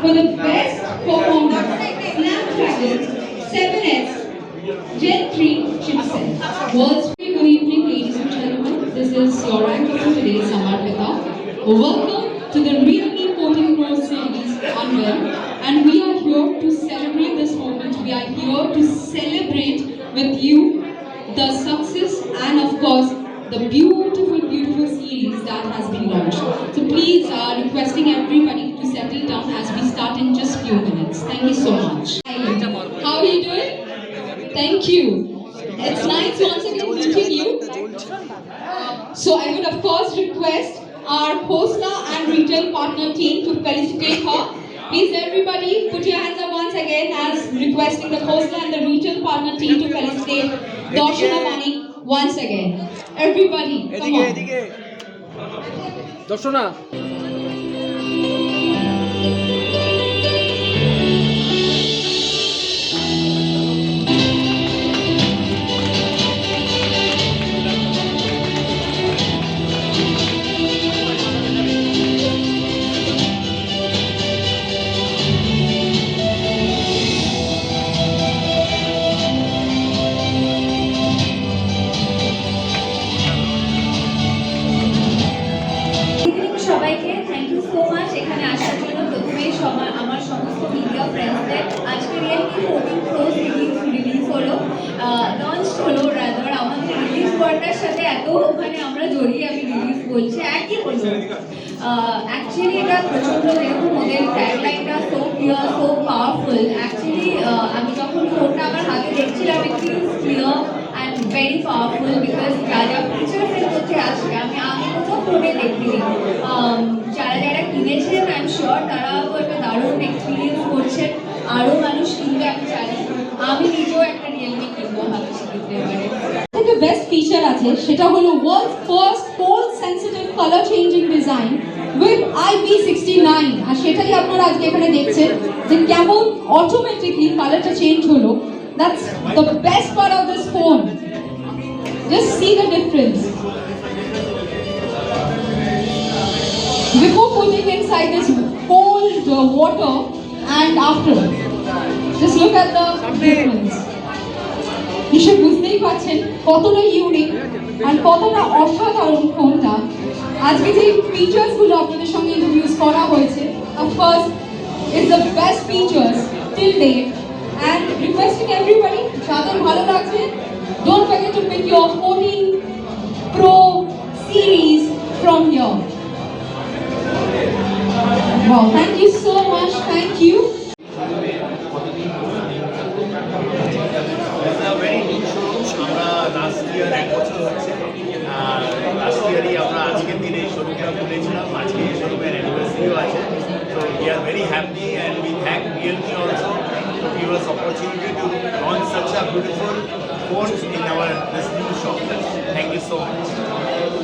for the best performance, Snapdragon 7S Gen 3 chipset. World's good evening, ladies and gentlemen. This is your anchor for today, Samar Samarpita. Welcome to the Realme 14 Pro series unveil, and we are here to celebrate this moment. We are here to celebrate with you the success and, of course, the beautiful, beautiful series that has been launched. So please, uh, requesting everybody settle down as we start in just few minutes. Thank you so much. How are you doing? Thank you. It's nice once again meeting you. So I would of course request our Hosta and retail partner team to felicitate her. Please everybody put your hands up once again as requesting the Costa and the retail partner team to felicitate Darshana Mani once again. Everybody, come on. Darshana. ওয়ার্ডটার সাথে এত মানে আমরা জড়িয়ে আমি release বলছি একই হলো actually এটা প্রচণ্ড যেরকম ওদের ট্যাগলাইনটা so clear so powerful actually আমি যখন ফোনটা আমার হাতে দেখছিলাম it feels clear and very powerful because যা ফিচার্সের মধ্যে আছে আমি আমি কোনো ফোনে দেখিনি। যারা যারা কিনেছেন আই এম শিওর তারাও একটা দারুণ এক্সপিরিয়েন্স করছেন। আরও মানুষ কিনবে, আমি জানি। আমি নিজেও একটা রিয়েলমি কিনবো ভাবছি কিনতে ফিচার আছে সেটা হলো world first cold sensitive colour changing design with IP69 আর সেটাই আপনারা আজকে এখানে দেখছেন যে কেমন অটোমেটিকলি কালারটা চেঞ্জ হলো that's the best part of this phone just see the difference Before putting inside this cold uh, water and after, just look at the difference. নিশ্চয় বুঝতেই পারছেন কতটা ইউনিক আর কতটা অসাধারণ ফোনটা আজকে যে ফিচার্সগুলো আপনাদের সঙ্গে ইন্ট্রোডিউস করা হয়েছে of course is the best features till date and requesting everybody যাদের ভালো লাগছে don't forget to pick your 14 pro series from here Wow, thank and we thank Realme also to give us opportunity to launch such a beautiful phone in our this new shop. Thank you so much.